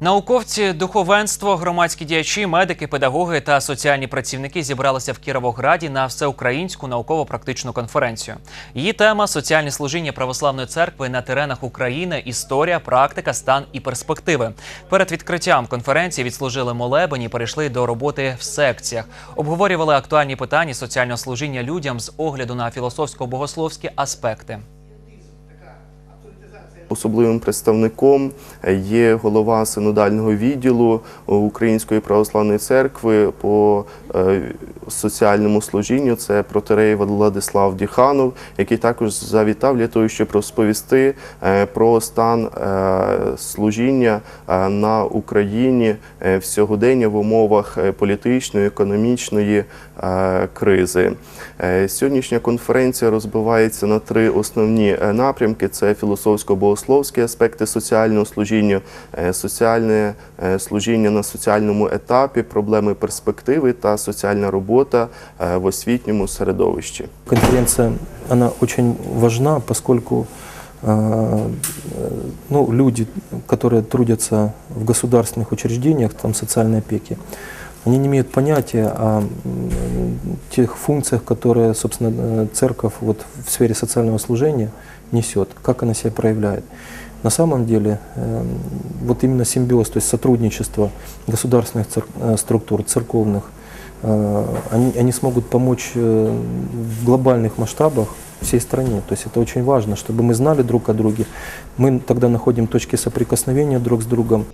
Науковці, духовенство, громадські діячі, медики, педагоги та соціальні працівники зібралися в Кіровограді на всеукраїнську науково-практичну конференцію. Її тема соціальне служіння православної церкви на теренах України, історія, практика, стан і перспективи. Перед відкриттям конференції відслужили молебень і перейшли до роботи в секціях. Обговорювали актуальні питання соціального служіння людям з огляду на філософсько-богословські аспекти. Особливим представником є голова синодального відділу Української православної церкви по е, соціальному служінню. Це протерей Владислав Діханов, який також завітав для того, щоб розповісти е, про стан е, служіння на Україні в сьогодення в умовах політичної, економічної кризи. Сьогоднішня конференція розбивається на три основні напрямки: це філософсько-богословські аспекти соціального служіння, е, соціальне е, служіння на соціальному етапі, проблеми перспективи та соціальна робота е, в освітньому середовищі. Конференция, она очень важна, поскольку э, э, ну, люди, которые трудятся в государственных учреждениях, там социальной опеки, они не имеют понятия о м, тех функциях, которые, собственно, церковь вот в сфере социального служения несет, как она себя проявляет. На самом деле, э, вот именно симбиоз, то есть сотрудничество государственных цер- э, структур, церковных, э, они, они смогут помочь э, в глобальных масштабах всей стране. То есть это очень важно, чтобы мы знали друг о друге. Мы тогда находим точки соприкосновения друг с другом.